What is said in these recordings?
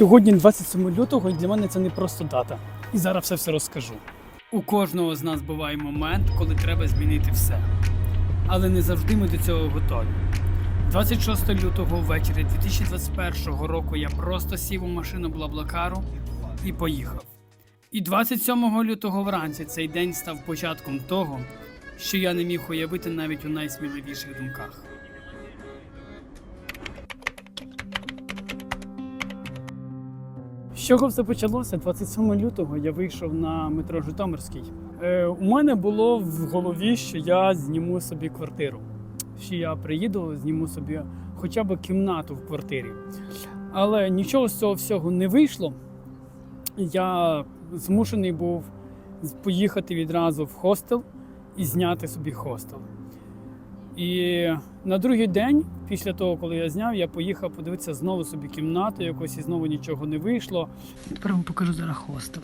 Сьогодні 27 лютого, і для мене це не просто дата. І зараз все все розкажу. У кожного з нас буває момент, коли треба змінити все. Але не завжди ми до цього готові. 26 лютого ввечері 2021 року я просто сів у машину Блаблакару і поїхав. І 27 лютого вранці цей день став початком того, що я не міг уявити навіть у найсміливіших думках. З чого все почалося? 27 лютого я вийшов на метро Житомирський. Е, у мене було в голові, що я зніму собі квартиру. Що я приїду, зніму собі хоча б кімнату в квартирі. Але нічого з цього всього не вийшло. Я змушений був поїхати відразу в хостел і зняти собі хостел. І на другий день, після того, коли я зняв, я поїхав подивитися знову собі кімнату, якось і знову нічого не вийшло. Тепер вам покажу зараз хостел.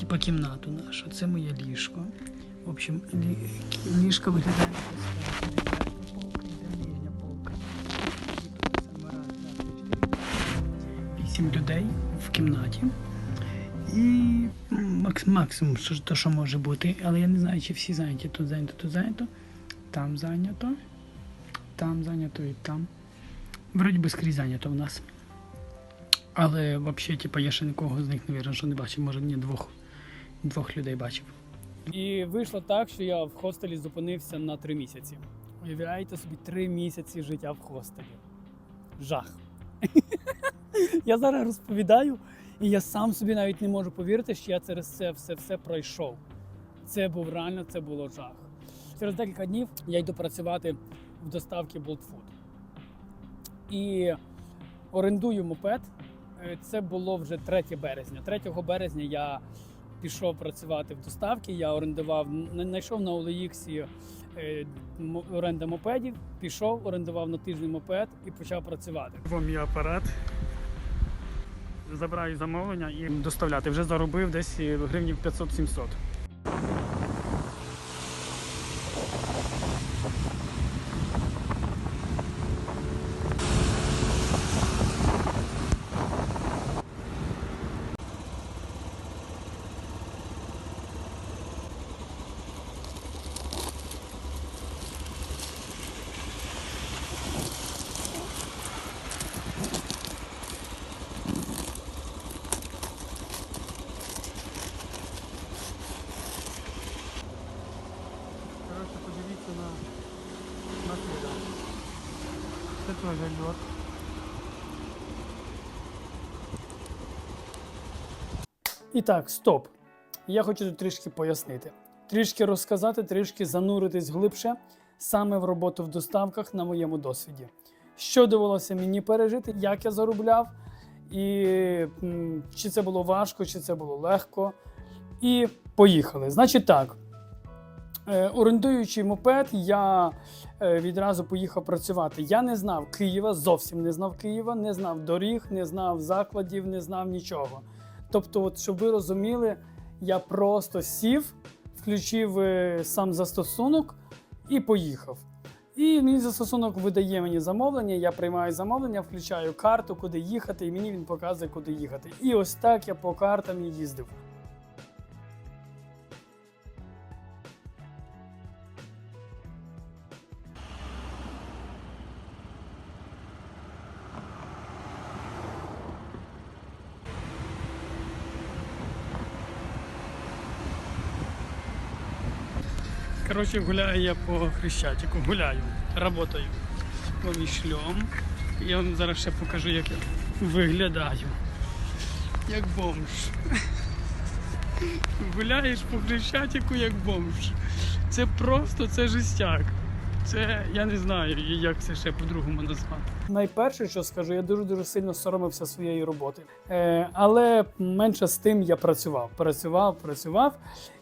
Типа кімнату нашу. Це моє ліжко. В общем, лі- ліжко виглядає. Вісім людей в кімнаті. І максимум, що, що може бути, але я не знаю, чи всі зайняті. Тут зайнято, тут зайнято, там зайнято, там зайнято і там. Вроді би скрізь зайнято в нас. Але взагалі, типу, я ще нікого з них, навірно, що не бачив, може ні двох, двох людей бачив. І вийшло так, що я в хостелі зупинився на три місяці. Уявляєте собі, три місяці життя в хостелі. Жах. Я зараз розповідаю, і я сам собі навіть не можу повірити, що я через це все пройшов. Це був реально, це було жах. Через декілька днів я йду працювати в доставці Bolt Food. І орендую мопед. Е, Це було вже 3 березня. 3 березня я пішов працювати в доставці. Я орендував, на- знайшов на OLX е, оренда мопедів, пішов, орендував на тиждень мопед і почав працювати. Вам є апарат. Забираю замовлення і доставляти. Вже заробив десь гривнів 500-700. Коротше, подивіться на, на сліда. Теж льот. І так, стоп. Я хочу тут трішки пояснити. Трішки розказати, трішки зануритись глибше саме в роботу в доставках на моєму досвіді. Що довелося мені пережити, як я заробляв, і чи це було важко, чи це було легко. І поїхали. Значить так. Е, Орендуючи мопед, я відразу поїхав працювати. Я не знав Києва, зовсім не знав Києва, не знав доріг, не знав закладів, не знав нічого. Тобто, от, щоб ви розуміли, я просто сів, включив е, сам застосунок і поїхав. І мій застосунок видає мені замовлення, я приймаю замовлення, включаю карту, куди їхати, і мені він показує, куди їхати. І ось так я по картам їздив. Короче, гуляю я по Хрещатику, гуляю, работаю. Мій шльом. Я вам зараз ще покажу, як я виглядаю. Як бомж. Гуляєш по Хрещатику як бомж. Це просто це жестяк. Це я не знаю, як це ще по-другому назвати. Найперше, що скажу, я дуже дуже сильно соромився своєї роботи. Е, але менше з тим я працював. Працював, працював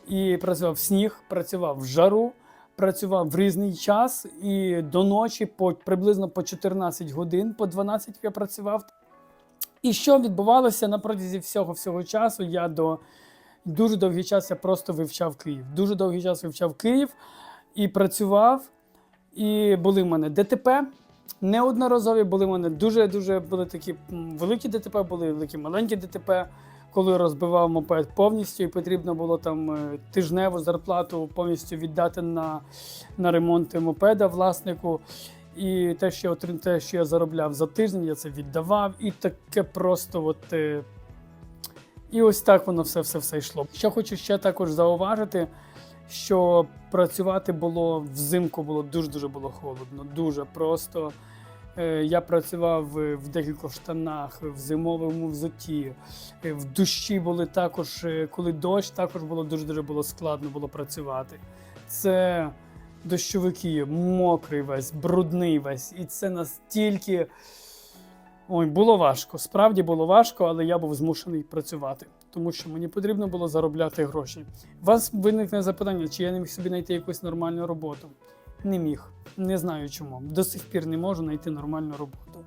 і працював в сніг, працював в жару, працював в різний час і до ночі по приблизно по 14 годин, по 12 я працював. І що відбувалося на протязі всього всього часу? Я до дуже довгий час я просто вивчав Київ. Дуже довгий час вивчав Київ і працював. І були в мене ДТП, Неодноразові були в мене дуже-дуже були такі великі ДТП, були великі маленькі ДТП, коли розбивав мопед повністю, і потрібно було там е, тижневу зарплату повністю віддати на, на ремонт мопеда власнику. І те, що я те, що я заробляв за тиждень, я це віддавав, і таке просто от. е, І ось так воно все все все йшло. Що хочу ще також зауважити, що працювати було взимку було дуже дуже було холодно. Дуже просто. Е, Я працював е, в декількох штанах, в зимовому взутті. Е, В дощі були також, коли дощ, також було дуже дуже було складно було працювати. Це дощовики, мокрий весь, брудний весь. І це настільки. Ой, було важко. Справді було важко, але я був змушений працювати, тому що мені потрібно було заробляти гроші. У вас виникне запитання, чи я не міг собі знайти якусь нормальну роботу. Не міг. Не знаю чому. До сих пір не можу знайти нормальну роботу.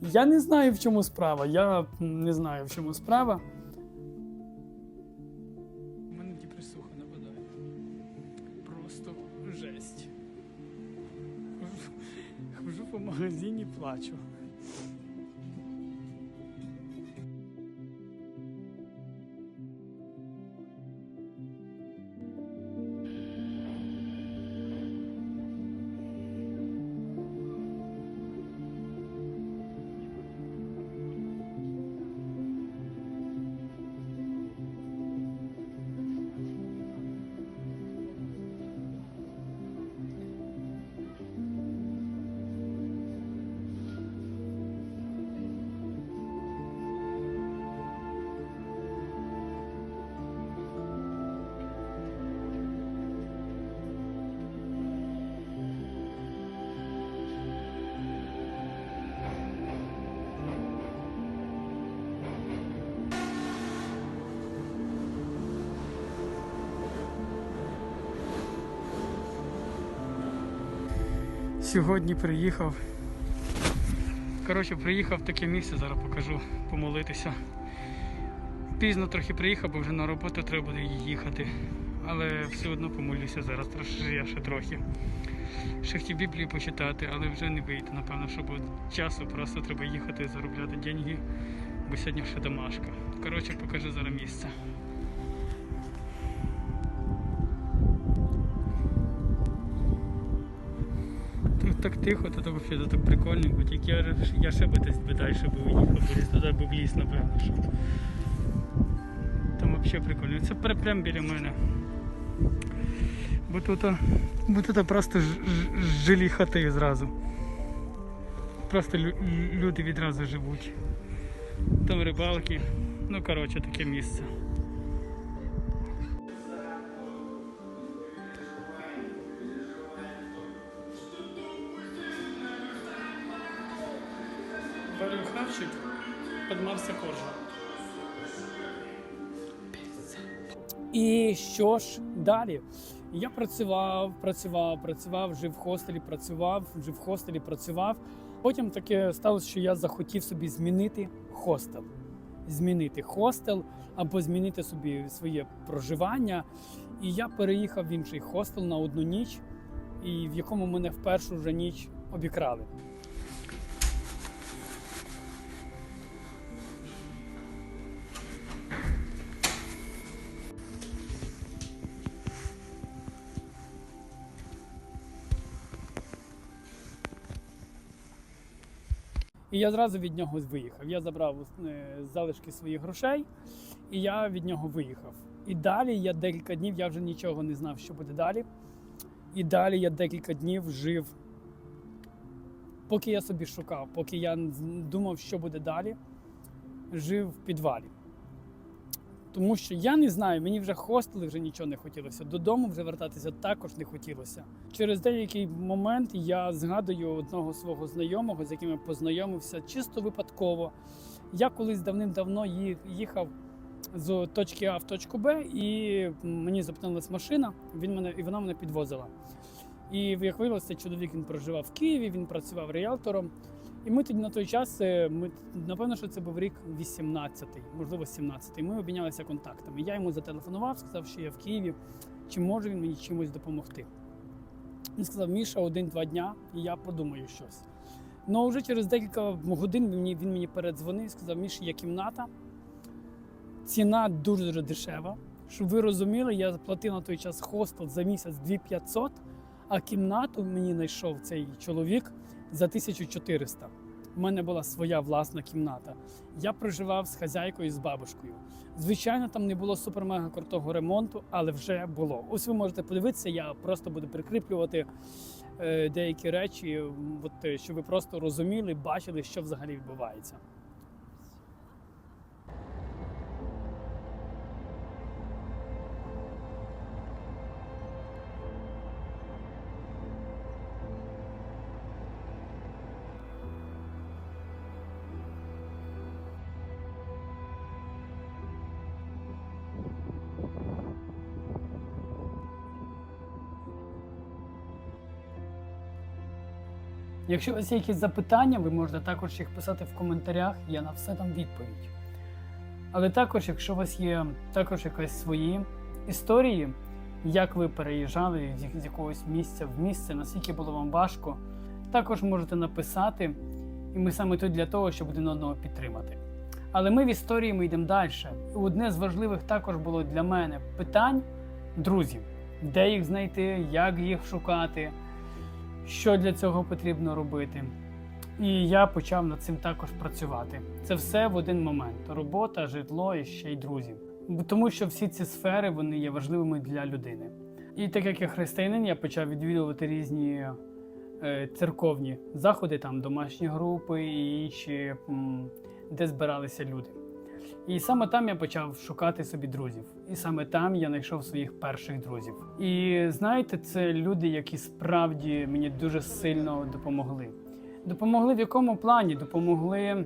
Я не знаю, в чому справа. Я не знаю, в чому справа. У мене депресуха нападає. Просто жесть. Хожу по магазині, плачу. Сьогодні приїхав. Коротше, приїхав в таке місце, зараз покажу, помолитися. Пізно трохи приїхав, бо вже на роботу треба буде їхати. Але все одно помолюся зараз, трошки я ще трохи. Ще хотів Біблію почитати, але вже не вийде. Напевно, що буде часу, просто треба їхати заробляти деньги, бо сьогодні ще домашка. Коротше, покажу зараз місце. Так тихо, то тут взагалі так прикольненько, тільки я, я ще би десь би далі би уїхав, десь туди би в ліс, напевно, що. Там взагалі прикольно. Це пр- прямо біля мене. Бо тут, бо тут просто ж- ж- жилі хати зразу. Просто лю- люди відразу живуть. Там рибалки. Ну, коротше, таке місце. Хавчик, подмався коржа. І що ж далі? Я працював, працював, працював, жив в хостелі, працював, жив в хостелі, працював. Потім таке сталося, що я захотів собі змінити хостел. Змінити хостел або змінити собі своє проживання. І я переїхав в інший хостел на одну ніч, і в якому мене в першу вже ніч обікрали. І я зразу від нього виїхав. Я забрав е, залишки своїх грошей, і я від нього виїхав. І далі я декілька днів я вже нічого не знав, що буде далі. І далі я декілька днів жив, поки я собі шукав, поки я думав, що буде далі, жив в підвалі. Тому що я не знаю, мені вже хостели вже нічого не хотілося. Додому вже вертатися також не хотілося. Через деякий момент я згадую одного свого знайомого, з яким я познайомився чисто випадково. Я колись давним-давно їхав з точки А в точку Б, і мені запиталась машина, він мене, і вона мене підвозила. І як виявилося, чоловік він проживав в Києві, він працював ріелтором. І ми тоді на той час, е, ми, напевно, що це був рік 18-й, можливо, 17-й. Ми обмінялися контактами. Я йому зателефонував, сказав, що я в Києві, чи може він мені чимось допомогти. Він сказав, Міша, один-два дня, і я подумаю щось. Ну вже через декілька годин він мені, він мені передзвонив і сказав, Міш, є кімната. Ціна дуже дуже дешева. Щоб ви розуміли, я заплатив на той час хостел за місяць 2500, а кімнату мені знайшов цей чоловік за 1400. У мене була своя власна кімната. Я проживав з хазяйкою і з бабушкою. Звичайно, там не було супермега крутого ремонту, але вже було. Ось ви можете подивитися, я просто буду прикріплювати е, деякі речі, от, е, щоб ви просто розуміли, бачили, що взагалі відбувається. Якщо у вас є якісь запитання, ви можете також їх писати в коментарях, я на все дам відповідь. Але також, якщо у вас є також якісь свої історії, як ви переїжджали з якогось місця в місце, наскільки було вам важко, також можете написати, і ми саме тут для того, щоб один одного підтримати. Але ми в історії ми йдемо далі. І одне з важливих також було для мене питань друзів, де їх знайти, як їх шукати що для цього потрібно робити. І я почав над цим також працювати. Це все в один момент: робота, житло і ще й друзі. Тому що всі ці сфери вони є важливими для людини. І так як я християнин, я почав відвідувати різні е, церковні заходи, там домашні групи і інші, де збиралися люди. І саме там я почав шукати собі друзів. І саме там я знайшов своїх перших друзів. І знаєте, це люди, які справді мені дуже сильно допомогли. Допомогли в якому плані? Допомогли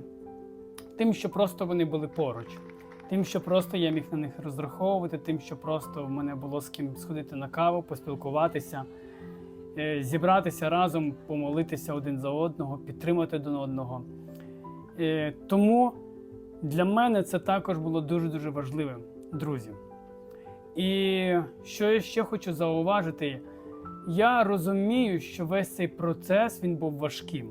тим, що просто вони були поруч, тим, що просто я міг на них розраховувати, тим, що просто в мене було з ким сходити на каву, поспілкуватися, е, зібратися разом, помолитися один за одного, підтримати один одного. Е, Тому для мене це також було дуже-дуже важливим, друзі. І що я ще хочу зауважити, я розумію, що весь цей процес він був важким.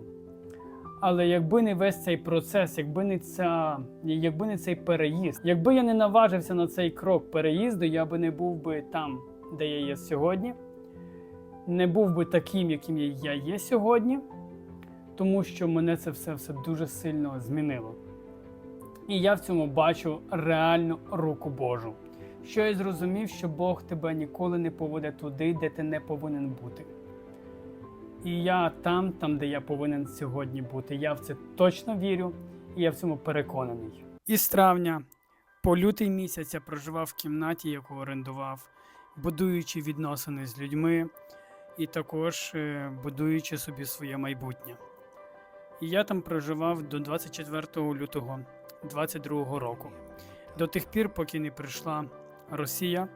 Але якби не весь цей процес, якби не ця, якби не цей переїзд, якби я не наважився на цей крок переїзду, я би не був би там, де я є сьогодні, не був би таким, яким я є сьогодні, тому що мене це все, все дуже сильно змінило. І я в цьому бачу реальну руку Божу. Що я зрозумів, що Бог тебе ніколи не поведе туди, де ти не повинен бути. І я там, там, де я повинен сьогодні бути. Я в це точно вірю, і я в цьому переконаний. І з травня по лютий місяць я проживав в кімнаті, яку орендував, будуючи відносини з людьми і також е, будуючи собі своє майбутнє. І я там проживав до 24 лютого 22 року, до тих пір, поки не прийшла Росія.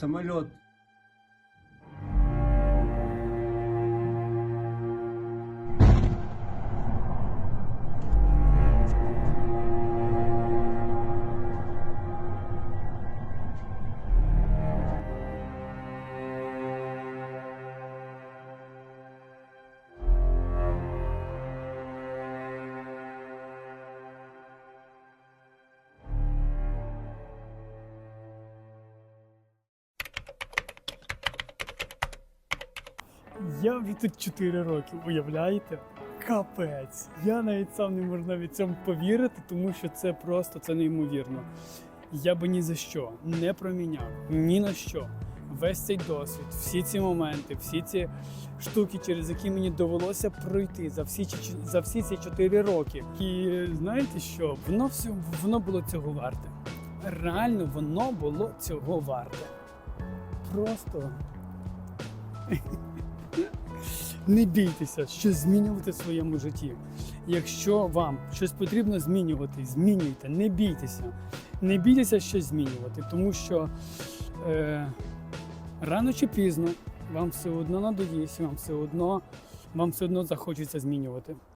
Самолет. Я вже тут 4 роки, уявляєте? Капець. Я навіть сам не можу навіть цьому повірити, тому що це просто це неймовірно. Я би ні за що не проміняв ні на що. Весь цей досвід, всі ці моменти, всі ці штуки, через які мені довелося пройти за всі за всі ці 4 роки. І знаєте що? Воно все воно було цього варте. Реально, воно було цього варте. Просто не бійтеся щось змінювати в своєму житті. Якщо вам щось потрібно змінювати, змінюйте, не бійтеся. Не бійтеся щось змінювати, тому що е, рано чи пізно вам все одно надоїсть, вам все одно, вам все одно захочеться змінювати.